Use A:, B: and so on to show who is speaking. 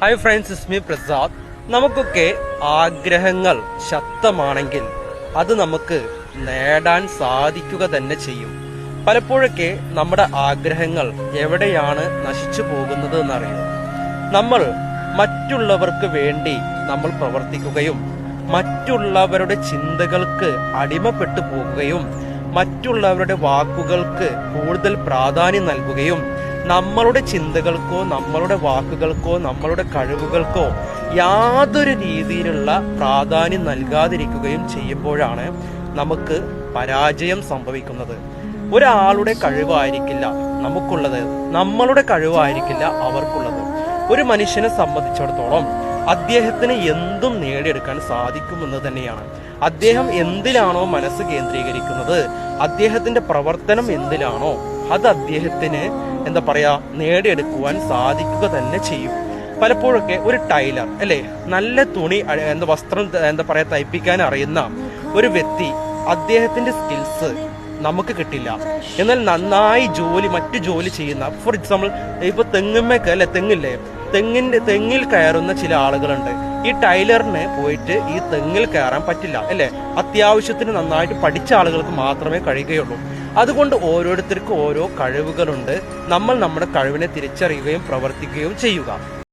A: Hi friends ഇസ്മി പ്രസാദ് നമുക്കൊക്കെ ആഗ്രഹങ്ങൾ ശക്തമാണെങ്കിൽ അത് നമുക്ക് നേടാൻ സാധിക്കുക തന്നെ ചെയ്യും. പലപ്പോഴൊക്കെ നമ്മുടെ ആഗ്രഹങ്ങൾ എവിടെയാണ് നശിച്ചു പോകുന്നത് എന്നറിയോ. നമ്മൾ മറ്റുള്ളവർക്ക് വേണ്ടി നമ്മൾ പ്രവർത്തിക്കുകയും മറ്റുള്ളവരുടെ ചിന്തകൾക്ക് അടിമപ്പെട്ടു പോകുകയും മറ്റുള്ളവരുടെ വാക്കുകൾക്ക് കൂടുതൽ പ്രാധാന്യം നൽകുകയും നമ്മളുടെ ചിന്തകൾക്കോ നമ്മളുടെ വാക്കുകൾക്കോ നമ്മളുടെ കഴിവുകൾക്കോ യാതൊരു രീതിയിലുള്ള പ്രാധാന്യം നൽകാതിരിക്കുകയും ചെയ്യുമ്പോഴാണ് നമുക്ക് പരാജയം സംഭവിക്കുന്നത്. ഒരാളുടെ കഴിവായിരിക്കില്ല നമുക്കുള്ളത്. നമ്മളുടെ കഴിവായിരിക്കില്ല അവർക്കുള്ളത്. ഒരു മനുഷ്യനെ സംബന്ധിച്ചിടത്തോളം അദ്ദേഹത്തിന് എന്തും നേടിയെടുക്കാൻ സാധിക്കുമെന്ന് തന്നെയാണ്. അദ്ദേഹം എന്തിലാണോ മനസ്സ് കേന്ദ്രീകരിക്കുന്നത്? അദ്ദേഹത്തിന്റെ പ്രവർത്തനം എന്തിലാണോ? അത് അദ്ദേഹത്തിന് എന്താ പറയാ നേടിയെടുക്കുവാൻ സാധിക്കുക തന്നെ ചെയ്യും. പലപ്പോഴൊക്കെ ഒരു ടൈലർ അല്ലേ? നല്ല തുണി എന്താ വസ്ത്രം എന്താ പറയാ തയ്പ്പിക്കാൻ അറിയുന്ന ഒരു വ്യക്തി അദ്ദേഹത്തിന്റെ സ്കിൽസ് നമുക്ക് കിട്ടില്ല. എന്നാൽ നന്നായി ജോലി മറ്റു ജോലി ചെയ്യുന്ന ഫോർ എക്സാമ്പിൾ ഇപ്പൊ തെങ്ങുമ്മേക്ക് അല്ലെ തെങ്ങില്ലേ? തെങ്ങിന്റെ തെങ്ങിൽ കയറുന്ന ചില ആളുകളുണ്ട്. ഈ ടൈലറിന് പോയിട്ട് ഈ തെങ്ങിൽ കയറാൻ പറ്റില്ല അല്ലെ? അത്യാവശ്യത്തിന് നന്നായിട്ട് പഠിച്ച ആളുകൾക്ക് മാത്രമേ കഴിയുകയുള്ളൂ. അതുകൊണ്ട് ഓരോരുത്തർക്കും ഓരോ കഴിവുകളുണ്ട്. നമ്മൾ നമ്മുടെ കഴിവിനെ തിരിച്ചറിയുകയും പ്രവർത്തിക്കുകയും ചെയ്യുക.